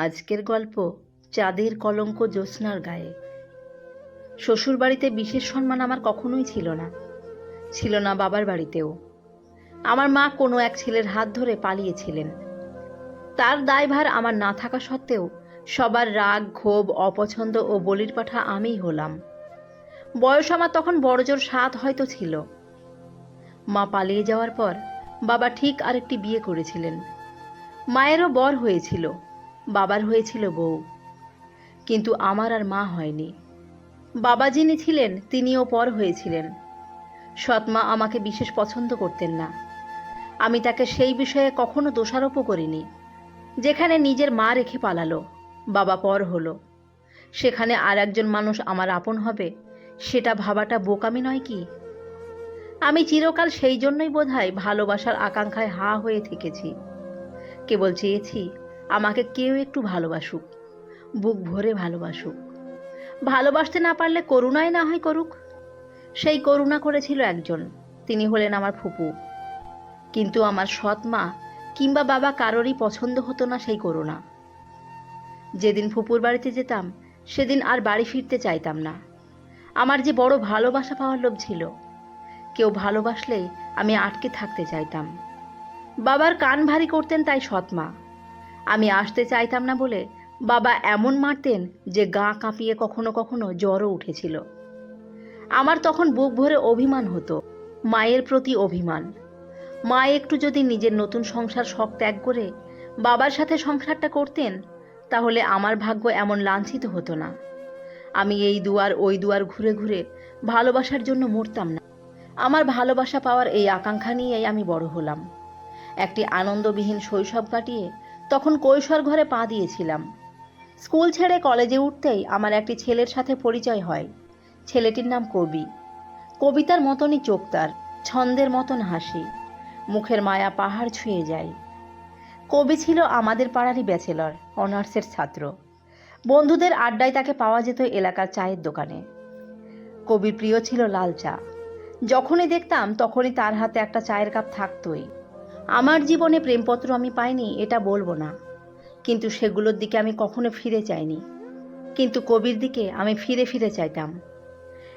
আজকের গল্প চাঁদের কলঙ্ক জ্যোৎস্নার গায়ে। শ্বশুরবাড়িতে বিশেষ সম্মান আমার কখনোই ছিল না ছিল না বাবার বাড়িতেও। আমার মা কোনো এক ছেলের হাত ধরে পালিয়েছিলেন। তার দায়ভার আমার না থাকা সত্ত্বেও সবার রাগ, ক্ষোভ, অপছন্দ ও বলির পাঠা আমিই হলাম। বয়স আমার তখন বড়জোর সাত হয়তো ছিল। মা পালিয়ে যাওয়ার পর বাবা ঠিক আরেকটি বিয়ে করেছিলেন। মায়েরও বর হয়েছিল। বাবার হয়েছিল বউ। কিন্তু আমার আর মা হয়নি। বাবা যিনি ছিলেন, তিনিও পর হয়েছিলেন। সৎমা আমাকে বিশেষ পছন্দ করতেন না। আমি তাকে সেই বিষয়ে কখনো দোষারোপও করিনি। যেখানে নিজের মা রেখে পালালো, বাবা পর হলো। সেখানে আর একজন মানুষ আমার আপন হবে, সেটা ভাবাটা বোকামি নয় কি? আমি চিরকাল সেই জন্যই বোধহয় ভালোবাসার আকাঙ্ক্ষায় হা হয়ে থেকেছি। কেবল চেয়েছি আমাকে কেউ একটু ভালোবাসুক, বুক ভরে ভালোবাসুক। ভালোবাসতে না পারলে করুণাই না হয় করুক। সেই করুণা করেছিল একজন, তিনি হলেন আমার ফুপু। কিন্তু আমার সৎ মা কিংবা বাবা কারোরই পছন্দ হতো না সেই করুণা। যেদিন ফুপুর বাড়িতে যেতাম, সেদিন আর বাড়ি ফিরতে চাইতাম না। আমার যে বড় ভালোবাসা পাওয়ার লোভ ছিল, কেউ ভালোবাসলেই আমি আটকে থাকতে চাইতাম। বাবার কান ভারী করতেন তাই সৎমা আমি আসতে চাইতাম না বলে বাবা এমন মারতেন যে গা কাঁপিয়ে কখনো কখনো জ্বরও উঠেছিল। আমার তখন বুক ভরে অভিমান হতো, মায়ের প্রতি অভিমান। মা একটু যদি নিজের নতুন সংসার শখ ত্যাগ করে বাবার সাথে সংসারটা করতেন, তাহলে আমার ভাগ্য এমন লাঞ্ছিত হতো না। আমি এই দুয়ার ওই দুয়ার ঘুরে ঘুরে ভালোবাসার জন্য মরতাম না। আমার ভালোবাসা পাওয়ার এই আকাঙ্ক্ষা নিয়েই আমি বড় হলাম। একটি আনন্দবিহীন শৈশব কাটিয়ে তখন কৈশোর ঘরে পা দিয়েছিলাম। স্কুল ছেড়ে কলেজে উঠতেই আমার একটি ছেলের সাথে পরিচয় হয়। ছেলেটির নাম কবি। কবিতার মতনই চোখ তার, ছন্দের মতন হাসি। মুখের মায়া পাহাড় ছুঁয়ে যায়। কবি ছিল আমাদের পাড়ারই ব্যাচেলর, অনার্সের ছাত্র। বন্ধুদের আড্ডায় তাকে পাওয়া যেত এলাকার চায়ের দোকানে। কবির প্রিয় ছিল লাল চা। যখনই দেখতাম তখনই তার হাতে একটা চায়ের কাপ থাকতই। আমার জীবনে প্রেমপত্র আমি পাইনি, এটা বলব না। কিন্তু সেগুলোর দিকে আমি কখনো ফিরে চাইনি। কিন্তু কবির দিকে আমি ফিরে ফিরে চাইতাম।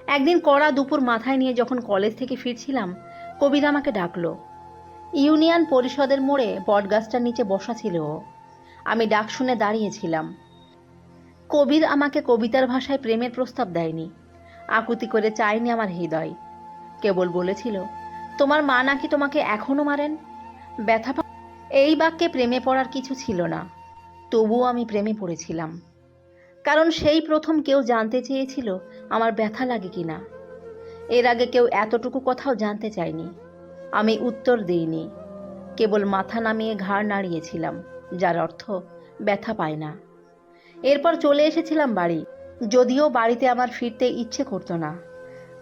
একদিন কড়া দুপুর মাথায় নিয়ে যখন কলেজ থেকে ফিরছিলাম, কবির আমাকে ডাকলো। ইউনিয়ন পরিষদের মোড়ে বটগাছটার নিচে বসা ছিল আমি ডাক শুনে দাঁড়িয়েছিলাম। কবির আমাকে কবিতার ভাষায় প্রেমের প্রস্তাব দেয়নি। আকুতি করে চায়নি আমার হৃদয়। কেবল বলেছিল, তোমার মা নাকি তোমাকে এখনও মারেন? ব্যথা এই বাক্যে প্রেমে পড়ার কিছু ছিল না। তবুও আমি প্রেমে পড়েছিলাম। কারণ সেই প্রথম কেউ জানতে চেয়েছিল আমার ব্যথা লাগে কি না এর আগে কেউ এতটুকু কথাও জানতে চায়নি। আমি উত্তর দিইনি। কেবল মাথা নামিয়ে ঘাড় নাড়িয়েছিলাম, যার অর্থ ব্যথা পায় না। এরপর চলে এসেছিলাম বাড়ি। যদিও বাড়িতে আমার ফিরতে ইচ্ছে করতো না।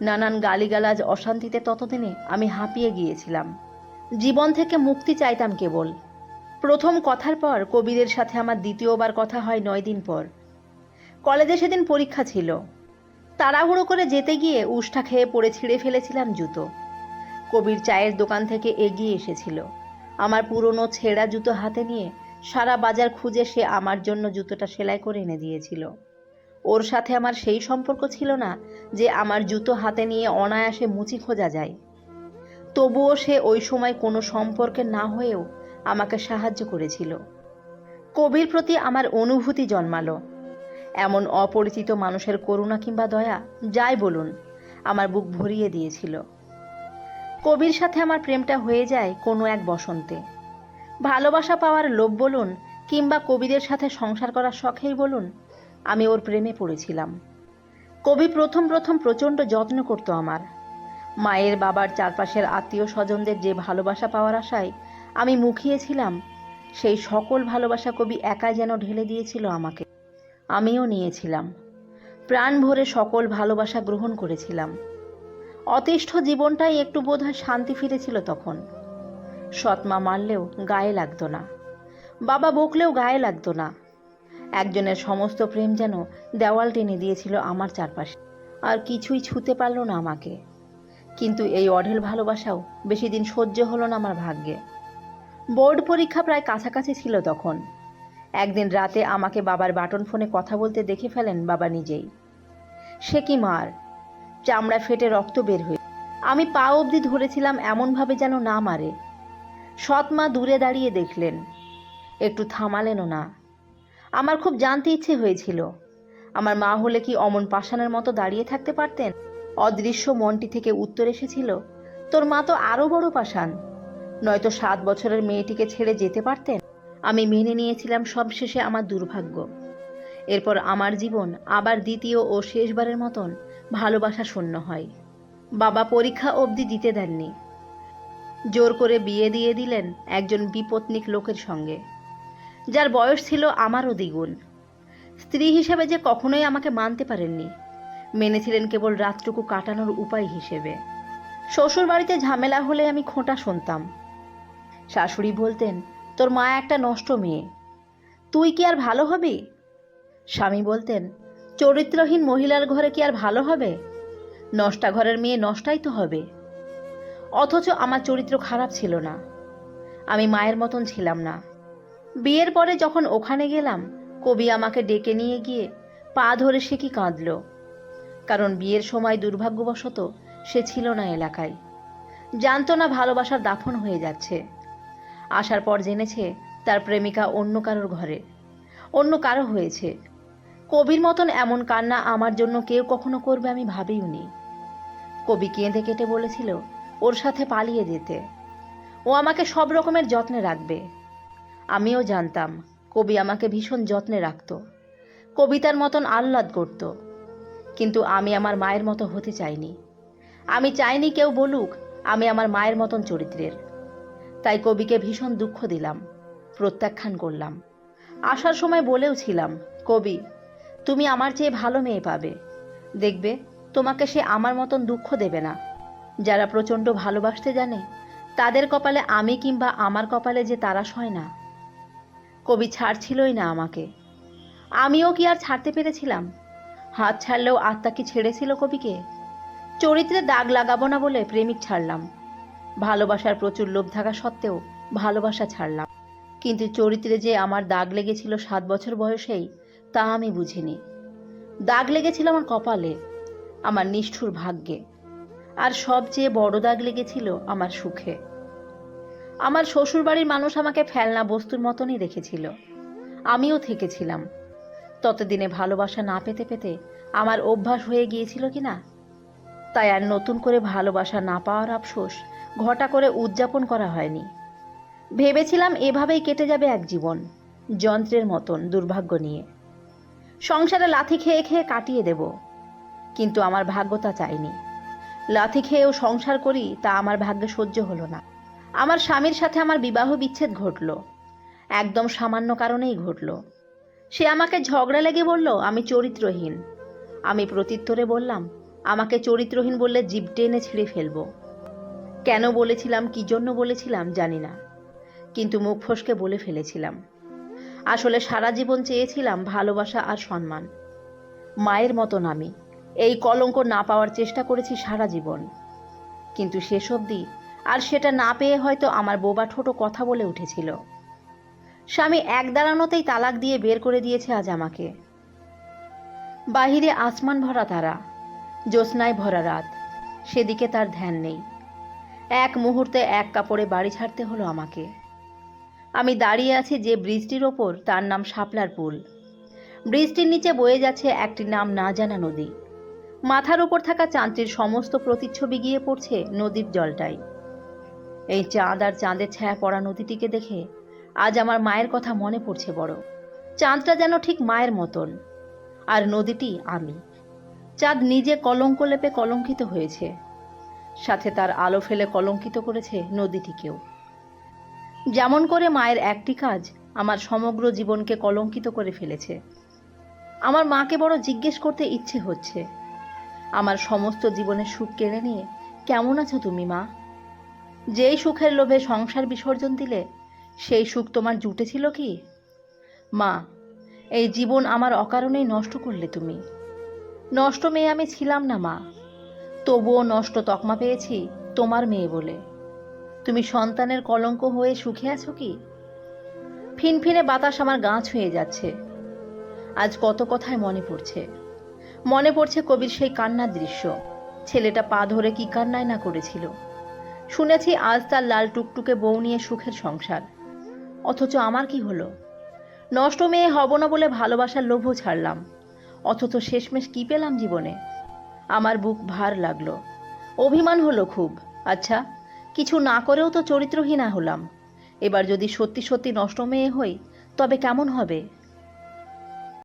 নানান গালিগালাজ অশান্তিতে ততদিনে আমি হাঁপিয়ে গিয়েছিলাম। জীবন থেকে মুক্তি চাইতাম কেবল। প্রথম কথার পর কবিদের সাথে আমার দ্বিতীয়বার কথা হয় নয় দিন পর। কলেজে সেদিন পরীক্ষা ছিল। তাড়াহুড়ো করে যেতে গিয়ে উষ্ঠা খেয়ে পড়ে ছিঁড়ে ফেলেছিলাম জুতো। কবির চায়ের দোকান থেকে এগিয়ে এসেছিল। আমার পুরনো ছেঁড়া জুতো হাতে নিয়ে সারা বাজার খুঁজে সে আমার জন্য জুতোটা সেলাই করে এনে দিয়েছিল। ওর সাথে আমার সেই সম্পর্ক ছিল না যে আমার জুতো হাতে নিয়ে অনায়াসে মুচি খোঁজা যায়। তবুও সে ওই সময় কোনো সম্পর্কে না হয়েও আমাকে সাহায্য করেছিল। কবির প্রতি আমার অনুভূতি জন্মালো। এমন অপরিচিত মানুষের করুণা কিংবা দয়া, যাই বলুন, আমার বুক ভরিয়ে দিয়েছিল। কবির সাথে আমার প্রেমটা হয়ে যায় কোনো এক বসন্তে। ভালোবাসা পাওয়ার লোভ বলুন কিংবা কবিদের সাথে সংসার করার শখেই বলুন, আমি ওর প্রেমে পড়েছিলাম। কবি প্রথম প্রথম প্রচণ্ড যত্ন করতো আমার। মায়ের বাবার চারপাশের আত্মীয় স্বজনদের যে ভালোবাসা পাওয়ার আশায় আমি মুখিয়েছিলাম, সেই সকল ভালোবাসা কবি একাই যেন ঢেলে দিয়েছিল আমাকে। আমিও নিয়েছিলাম। প্রাণ ভরে সকল ভালোবাসা গ্রহণ করেছিলাম। অতিষ্ঠ জীবনটাই একটু বোধহয় শান্তি ফিরেছিল তখন। সৎমা মারলেও গায়ে লাগতো না। বাবা বকলেও গায়ে লাগতো না। একজনের সমস্ত প্রেম যেন দেওয়াল টেনে দিয়েছিল আমার চারপাশে। আর কিছুই ছুতে পারল না আমাকে। কিন্তু এই অঢেল ভালোবাসাও বেশি দিন সহ্য হলো না আমার ভাগ্যে। বোর্ড পরীক্ষা প্রায় কাছাকাছি ছিল তখন। একদিন রাতে আমাকে বাবার বাটন ফোনে কথা বলতে দেখে ফেলেন বাবা নিজেই। সে কি মার? চামড়া ফেটে রক্ত বের হয়ে আমি পা অবধি ধরেছিলাম এমনভাবে যেন না মারে। সৎ মা দূরে দাঁড়িয়ে দেখলেন। একটু থামালেনও না। আমার খুব জানতে ইচ্ছে হয়েছিল। আমার মা হলে কি অমন পাষাণের মতো দাঁড়িয়ে থাকতে পারতেন? অদৃশ্য মনটি থেকে উত্তর এসেছিল, তোর মা তো আরও বড় পাষাণ। নয়তো সাত বছরের মেয়েটিকে ছেড়ে যেতে পারতেন? আমি মেনে নিয়েছিলাম সবশেষে আমার দুর্ভাগ্য। এরপর আমার জীবন আবার দ্বিতীয় ও শেষবারের মতন ভালোবাসা শূন্য হয়। বাবা পরীক্ষা অবধি দিতে দেননি। জোর করে বিয়ে দিয়ে দিলেন একজন বিপত্নিক লোকের সঙ্গে। যার বয়স ছিল আমারও দ্বিগুণ। স্ত্রী হিসেবে যে কখনোই আমাকে মানতে পারেননি। মেনেছিলেন কেবল রাতটুকু কাটানোর উপায় হিসেবে। শ্বশুর বাড়িতে ঝামেলা হলে আমি খোঁটা শুনতাম। শাশুড়ি বলতেন, তোর মা একটা নষ্ট মেয়ে। তুই কি আর ভালো হবি? স্বামী বলতেন, চরিত্রহীন মহিলার ঘরে কি আর ভালো হবে? নষ্টা ঘরের মেয়ে নষ্টাই তো হবে। অথচ আমার চরিত্র খারাপ ছিল না। আমি মায়ের মতন ছিলাম না। বিয়ের পরে যখন ওখানে গেলাম, কবি আমাকে ডেকে নিয়ে গিয়ে পা ধরে সে কি কাঁদল। কারণ বিয়ের সময় দুর্ভাগ্যবশত সে ছিল না এলাকায়। জানতো না ভালোবাসার দাফন হয়ে যাচ্ছে। আসার পর জেনেছে তার প্রেমিকা অন্য কারোর ঘরে, অন্য কারও হয়েছে। কবির মতন এমন কান্না আমার জন্য কেউ কখনো করবে আমি ভাবিওনি কবি কেঁদে কেটে বলেছিল, ওর সাথে পালিয়ে যেতে। ও আমাকে সব রকমের যত্নে রাখবে। আমিও জানতাম কবি আমাকে ভীষণ যত্নে রাখত। কবিতার মতন আহ্লাদ করত। কিন্তু আমি আমার মায়ের মতো হতে চাইনি। আমি চাইনি কেউ বলুক, আমি আমার মায়ের মতন চরিত্রের। তাই কবিকে ভীষণ দুঃখ দিলাম, প্রত্যাখ্যান করলাম। আসার সময় বলেও ছিলাম কবি, তুমি আমার চেয়ে ভালো মেয়ে পাবে। দেখবে, তোমাকে সে আমার মতন দুঃখ দেবে না। যারা প্রচণ্ড ভালোবাসতে জানে, তাদের কপালে আমি কিংবা আমার কপালে যে তারা হয় না। কবি ছাড়ছিলই না আমাকে। আমিও কি আর ছাড়তে পেরেছিলাম? হাত ছাড়লেও আত্মা কি ছেড়েছিল কবিকে? চরিত্রে দাগ লাগাবো না বলে প্রেমিক ছাড়লাম। ভালোবাসার প্রচুর লোভ থাকা সত্ত্বেও ভালোবাসা ছাড়লাম। কিন্তু চরিত্রে যে আমার দাগ লেগেছিল সাত বছর বয়সেই, তা আমি বুঝিনি। দাগ লেগেছিল আমার কপালে, আমার নিষ্ঠুর ভাগ্যে। আর সবচেয়ে বড় দাগ লেগেছিল আমার সুখে। আমার শ্বশুরবাড়ির মানুষ আমাকে ফেলনা বস্তুর মতনই রেখেছিল আমিও থেকেছিলাম। ততদিনে ভালোবাসা না পেতে পেতে আমার অভ্যাস হয়ে গিয়েছিল কি না তাই আর নতুন করে ভালোবাসা না পাওয়ার আফসোস ঘটা করে উদযাপন করা হয়নি। ভেবেছিলাম এভাবেই কেটে যাবে এক জীবন, যন্ত্রের মতন দুর্ভাগ্য নিয়ে। সংসারে লাথি খেয়ে খেয়ে কাটিয়ে দেব, কিন্তু আমার ভাগ্য তা চাইনি লাথি খেয়েও সংসার করি তা আমার ভাগ্যে সহ্য হলো না। আমার স্বামীর সাথে আমার বিবাহ বিচ্ছেদ ঘটল, একদম সামান্য কারণেই ঘটল। সে আমাকে ঝগড়া লেগে বলল, আমি চরিত্রহীন। আমি প্রত্যুত্তরে বললাম, আমাকে চরিত্রহীন বললে জিভ টেনে ছিঁড়ে ফেলব। কেন বলেছিলাম, কি জন্য বলেছিলাম, জানি না। কিন্তু মুখ ফসকে বলে ফেলেছিলাম। আসলে সারা জীবন চেয়েছিলাম ভালোবাসা আর সম্মান। মায়ের মতন আমি। এই কলঙ্ক না পাওয়ার চেষ্টা করেছি সারা জীবন। কিন্তু শেষ অবধি আর সেটা না পেয়ে হয়তো আমার বোবা ঠোঁটো কথা বলে উঠেছিল। স্বামী এক দাঁড়ানোতেই তালাক দিয়ে বের করে দিয়েছে আজ আমাকে। বাহিরে আসমান ভরা তারা, জ্যোৎস্নায় ভরা রাত, সেদিকে তার ধ্যান নেই। এক মুহূর্তে এক কাপড়ে বাড়ি ছাড়তে হলো আমাকে। আমি দাঁড়িয়ে আছি যে ব্রিজটির ওপর, তার নাম শাপলার পুল। ব্রিজটির নিচে বয়ে যাচ্ছে একটি নাম না জানা নদী। মাথার উপর থাকা চাঁদটির সমস্ত প্রতিচ্ছবি গিয়ে পড়ছে নদীর জলটাই এই চাঁদ আর চাঁদের ছায়া পড়া নদীটিকে দেখে আজ আমার মায়ের কথা মনে পড়ছে বড়। চাঁদটা যেন ঠিক মায়ের মতন। আর নদীটি আমি। চাঁদ নিজে কলঙ্ক লেপে কলঙ্কিত হয়েছে। সাথে তার আলো ফেলে কলঙ্কিত করেছে নদীটিকেও। যেমন করে মায়ের একটি কাজ আমার সমগ্র জীবনকে কলঙ্কিত করে ফেলেছে। আমার মাকে বড় জিজ্ঞেস করতে ইচ্ছে হচ্ছে। আমার সমস্ত জীবনের সুখ কেড়ে নিয়ে কেমন আছো তুমি মা? যেই সুখের লোভে সংসার বিসর্জন দিলে সেই সুখ তোমার জুটেছিল কি? মা, এই জীবন আমার অকারণেই নষ্ট করলে তুমি। নষ্ট মেয়ে আমি ছিলাম না, মা। তবুও নষ্ট তকমা পেয়েছি তোমার মেয়ে বলে। তুমি সন্তানের কলঙ্ক হয়ে সুখে আছো কি? ফিনফিনে বাতাস আমার গা ছুঁয়ে যাচ্ছে। আজ কত কথায় মনে পড়ছে। মনে পড়ছে কবির সেই কান্নার দৃশ্য। ছেলেটা পা ধরে কি কান্নায় না করেছিল। শুনেছি আজ তার লাল টুকটুকে বউ নিয়ে সুখের সংসার। অথচ আমার কি হলো? নষ্ট মেয়ে হব না বলে ভালোবাসার লোভও ছাড়লাম। অথচ শেষমেশ কি পেলাম জীবনে? আমার বুক ভার লাগল। অভিমান হলো খুব। আচ্ছা কিছু না করেও তো চরিত্রহীনা হলাম। এবার যদি সত্যি সত্যি নষ্ট মেয়ে হই, তবে কেমন হবে?